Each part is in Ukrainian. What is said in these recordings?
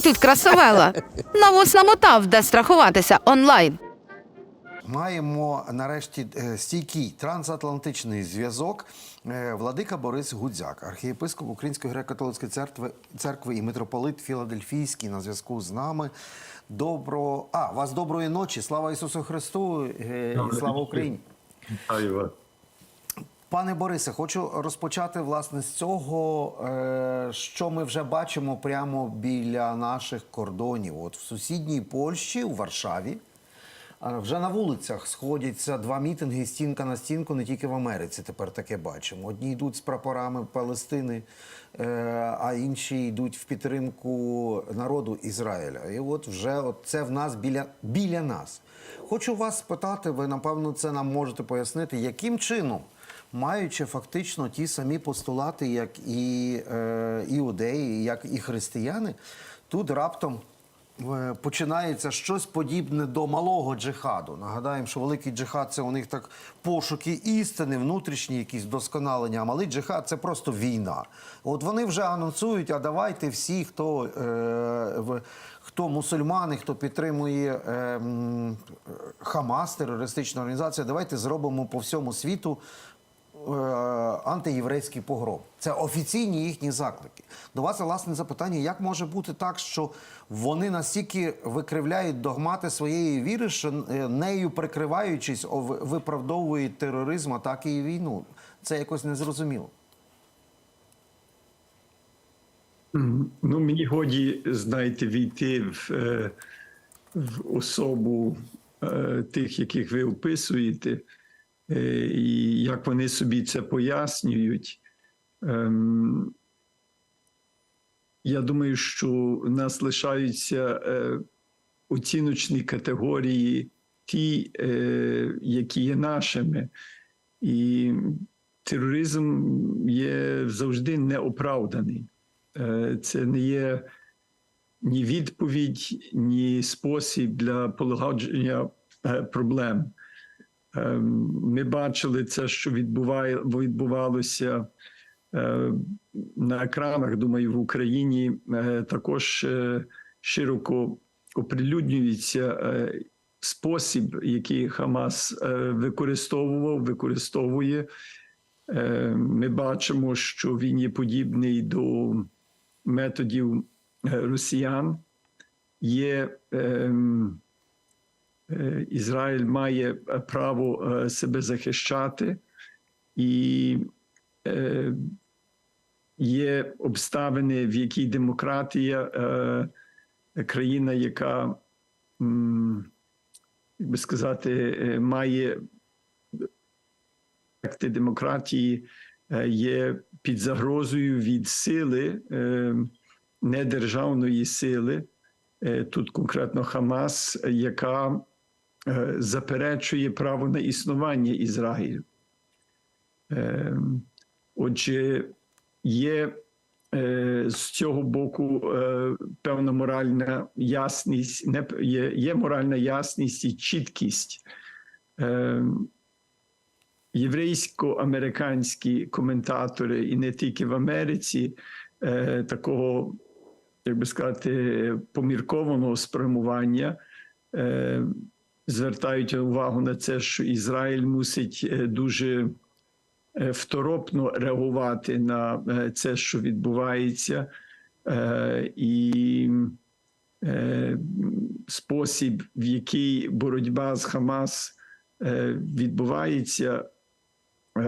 тут красавела? Навоз намотав, де страхуватися онлайн. Маємо нарешті е, стійкий трансатлантичний зв'язок. Е, Владика Борис Гудзяк, архієпископ Української греко-католицької церкви, церкви і митрополит Філадельфійський на зв'язку з нами. Добро... А, вас доброї ночі. Слава Ісусу Христу е, і слава Україні. Вітаю вас. Пане Борисе, хочу розпочати власне з цього, е, що ми вже бачимо прямо біля наших кордонів. От в сусідній Польщі, у Варшаві, е, вже на вулицях сходяться два мітинги стінка на стінку, не тільки в Америці. Тепер таке бачимо. Одні йдуть з прапорами Палестини, е, а інші йдуть в підтримку народу Ізраїля. І от вже от це в нас біля, біля нас. Хочу вас спитати, ви напевно це нам можете пояснити, яким чином маючи фактично ті самі постулати, як і е, іудеї, як і християни, тут раптом е, починається щось подібне до малого джихаду. Нагадаємо, що великий джихад це у них так пошуки істини, внутрішні якісь досконалення. А малий джихад це просто війна. От вони вже анонсують, а давайте всі, хто. Е, Хто мусульмани, хто підтримує е, Хамас, терористичну організацію, давайте зробимо по всьому світу антиєврейський погром. Це офіційні їхні заклики. До вас власне запитання: як може бути так, що вони настільки викривляють догмати своєї віри, що е, нею прикриваючись, виправдовують тероризм, атаки і війну? Це якось незрозуміло. Ну, мені годі, знаєте, війти в, е, в особу е, тих, яких ви описуєте, е, і як вони собі це пояснюють. Ем, Я думаю, що у нас лишаються е, оціночні категорії, ті, е, які є нашими. І тероризм є завжди неоправданий. Е, Це не є ні відповідь, ні спосіб для полагодження е, проблем. Е, Ми бачили це, що відбуває, відбувалося е, на екранах. Думаю, в Україні е, також е, широко оприлюднюється спосіб, який Хамас використовував, використовує. Ми бачимо, що він є подібний до методів росіян. Є ем, Ізраїль має е, право е, себе захищати, і е, є обставини, в якій демократія, е, країна, яка, як би сказати, е, має аспекти демократії е, є під загрозою від сили е, недержавної сили, е, тут конкретно Хамас, яка е, заперечує право на існування Ізраїлю. Е, Отже, є е, з цього боку е, певна моральна ясність, є, моральна ясність і чіткість. Е, єврейсько-американські коментатори, і не тільки в Америці, е, такого, як би сказати, поміркованого спрямування. Звертають увагу на це, що Ізраїль мусить е, дуже е, второпно реагувати на е, це, що відбувається, і спосіб, в який боротьба з Хамас відбувається,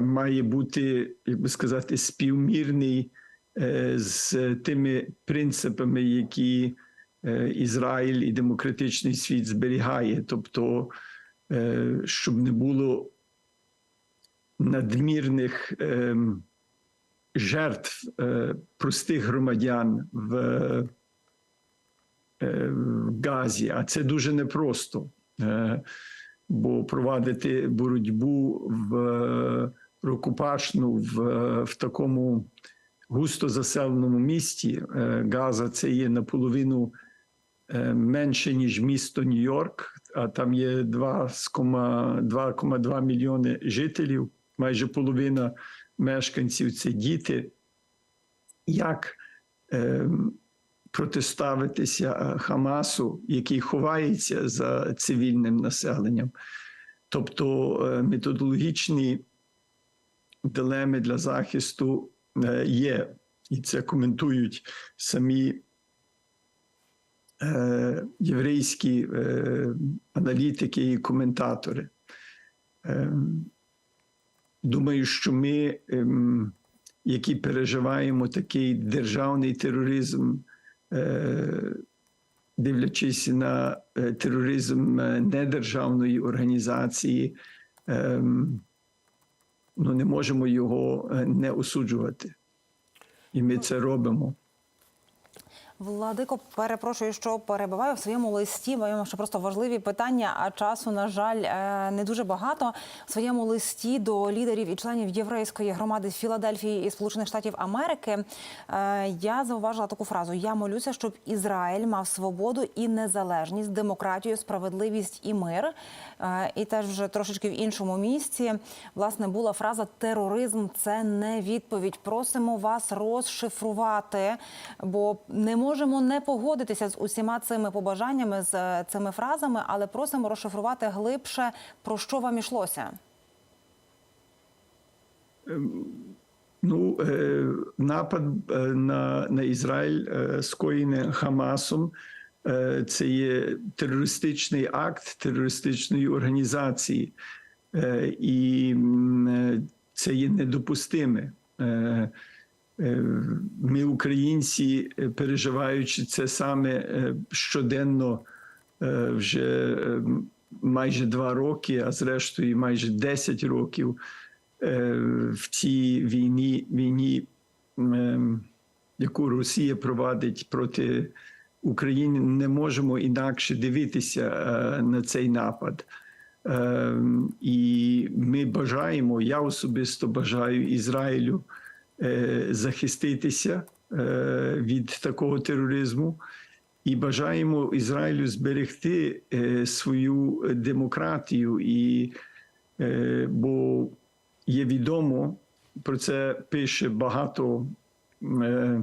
має бути, як би сказати, співмірний з тими принципами, які Ізраїль і демократичний світ зберігає, тобто, е, щоб не було надмірних ем, жертв е, простих громадян в, е, Газі, а це дуже непросто. Е, бо провадити боротьбу в е, рукопашну в, е, в такому густо заселеному місті. Е, Газа це є наполовину е, менше, ніж місто Нью-Йорк, а там є 2,2 2,2 мільйони жителів, майже половина мешканців це діти. Як е, протиставитися е, Хамасу, який ховається за цивільним населенням. Тобто е, методологічні дилеми для захисту е, є, і це коментують самі е, єврейські е, аналітики і коментатори. Е, думаю, що ми, ем, які переживаємо такий державний тероризм, е, дивлячись на е, тероризм е, недержавної організації, ем, ну, не можемо його е, не осуджувати. І ми це робимо. Владико, перепрошую, що перебиваю в своєму листі. Маємо ще просто важливі питання, а часу, на жаль, е, не дуже багато. В своєму листі до лідерів і членів єврейської громади Філадельфії і Сполучених Штатів Америки е, я зауважила таку фразу: Я молюся, щоб Ізраїль мав свободу і незалежність, демократію, справедливість і мир. Е, І теж вже трошечки в іншому місці власне була фраза тероризм це не відповідь. Просимо вас розшифрувати, бо не можемо не погодитися з усіма цими побажаннями, з е, цими фразами, але просимо розшифрувати глибше про що вам ішлося. Ну, е, напад е, на, на Ізраїль скоєний Хамасом. Це є терористичний акт терористичної організації, і це є недопустиме. Е, Ми, українці, е, переживаючи це саме е, щоденно вже майже два роки, а зрештою майже 10 років в цій війні, війні, яку Росія провадить проти України, не можемо інакше дивитися на цей напад. І ми бажаємо, я особисто бажаю Ізраїлю захиститися е, від такого тероризму. І бажаємо Ізраїлю зберегти е, свою демократію, і, е, бо є відомо, про це пише багато е,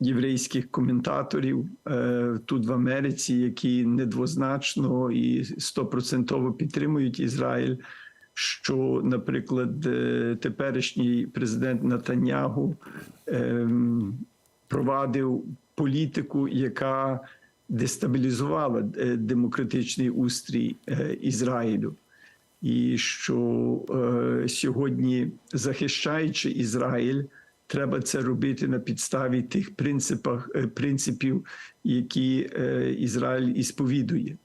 єврейських коментаторів е, тут в Америці, які недвозначно і стопроцентово підтримують Ізраїль. Що, наприклад, е, теперішній президент Натанягу ем, провадив політику, яка дестабілізувала е, демократичний устрій е, Ізраїлю, і що е, сьогодні, захищаючи Ізраїль, треба це робити на підставі тих принципах, е, принципів, які е, Ізраїль ісповідує.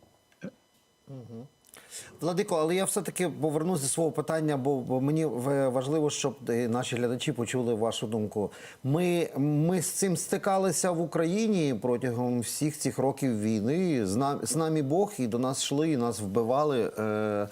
Владико, але я все-таки повернусь до свого питання, бо, бо мені важливо, щоб е, наші глядачі почули вашу думку. Ми, ми з цим стикалися в Україні протягом всіх цих років війни. З нами, з нами Бог, і до нас йшли, і нас вбивали. Е,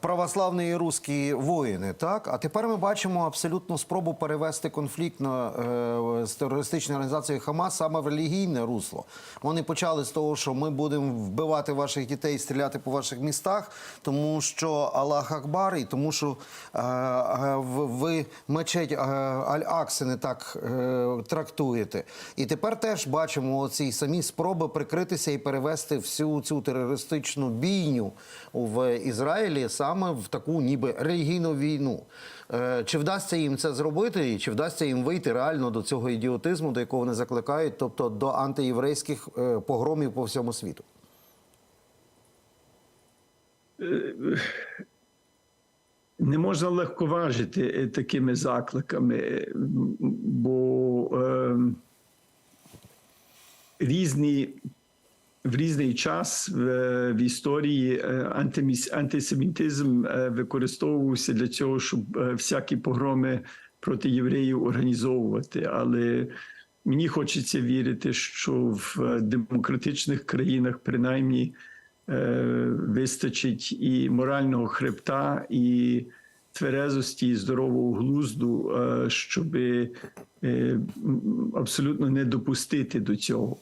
Православні і русські воїни, так а тепер ми бачимо абсолютну спробу перевести конфлікт на е, з терористичною організацією Хамас саме в релігійне русло. Вони почали з того, що ми будемо вбивати ваших дітей, стріляти по ваших містах, тому що Аллах Акбар, і тому що е, е, ви мечеть е, Аль-Акси не так е, трактуєте. І тепер теж бачимо ці самі спроби прикритися і перевести всю цю терористичну бійню в Ізраїлі саме в таку ніби релігійну війну. Е, Чи вдасться їм це зробити, і чи вдасться їм вийти реально до цього ідіотизму, до якого вони закликають, тобто до антиєврейських е, погромів по всьому світу? Не можна легковажити е, такими закликами, е, бо е, різні, в різний час в, в історії е, антиміс, антисемітизм е, використовувався для цього, щоб е, всякі погроми проти євреїв організовувати. Але мені хочеться вірити, що в е, демократичних країнах принаймні е, вистачить і морального хребта, і тверезості, і здорового глузду, е, щоб абсолютно не допустити до цього.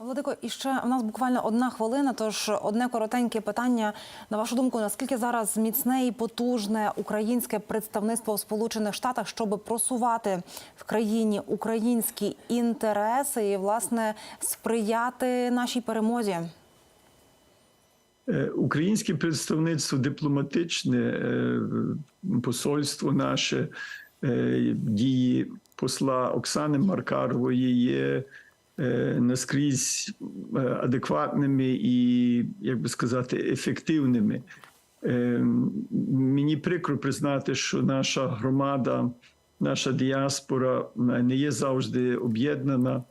Владико, і ще у нас буквально одна хвилина. Тож одне коротеньке питання. На вашу думку, наскільки зараз міцне і потужне українське представництво в Сполучених Штатах, щоб просувати в країні українські інтереси і власне сприяти нашій перемозі? Е, Українське представництво дипломатичне, е, посольство наше, е, дії посла Оксани Маркарової є наскрізь е, адекватними і, як би сказати, ефективними. Е, Мені прикро признати, що наша громада, наша діаспора е, не є завжди об'єднана.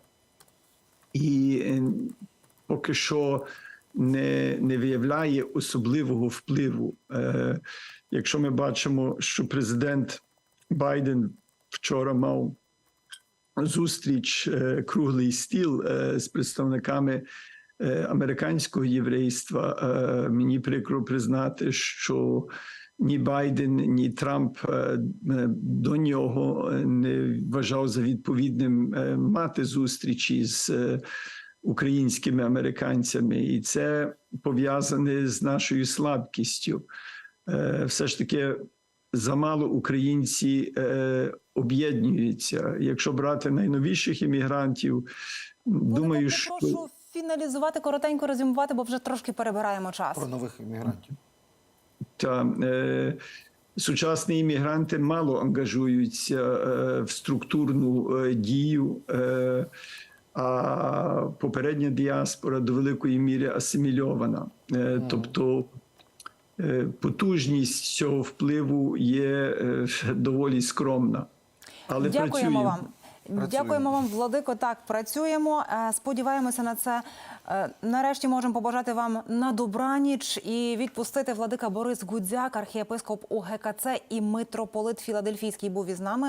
І е, поки що не, не виявляє особливого впливу. Е, якщо ми бачимо, що президент Байден вчора мав зустріч е, круглий стіл е, з представниками е, американського єврейства, мені прикро признати, що ні Байден, ні Трамп до нього не вважав за відповідним мати зустрічі з українськими американцями, і це пов'язане з нашою слабкістю. Все ж таки замало українці е, об'єднуються. Якщо брати найновіших іммігрантів, думаю, Владико, що прошу фіналізувати коротенько резюмувати, бо вже трошки перебираємо час. Про нових іммігрантів. та, е, сучасні іммігранти мало ангажуються е, в структурну е, дію. Е, а попередня діаспора до великої міри асимільована. Е, Тобто потужність цього впливу є е, доволі скромна. Але Дякуємо працюємо. вам. Працюємо. Дякуємо вам, Владико. Так, працюємо. Е, Сподіваємося на це. Е, Нарешті можемо побажати вам на добраніч і відпустити владика Борис Гудзяк, архієпископ УГКЦ і митрополит Філадельфійський був із нами.